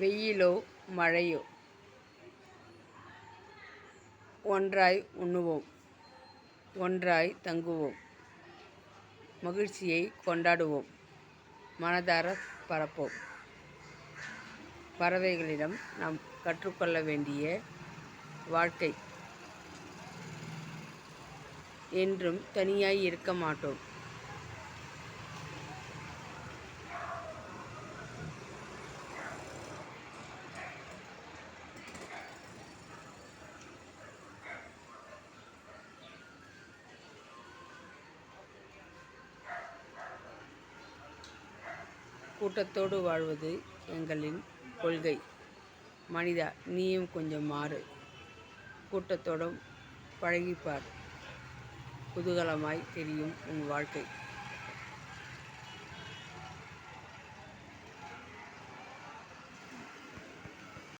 வெயிலோ மழையோ? ஒன்றாய் உண்ணுவோம் ஒன்றாய் தங்குவோம். மகிழ்ச்சியை கொண்டாடுவோம் மனதார பரப்போம். பறவைகளிடம் நாம் கற்றுக்கொள்ள வேண்டிய வாழ்க்கை. என்றும் தனியாய் இருக்க மாட்டோம். கூட்டத்தோடு வாழ்வது எங்களின் கொள்கை. மனிதா நீயும் கொஞ்சம் மாறு. கூட்டத்தோடும் பழகிப்பார். குதூகலமாய் தெரியும் உன் வாழ்க்கை.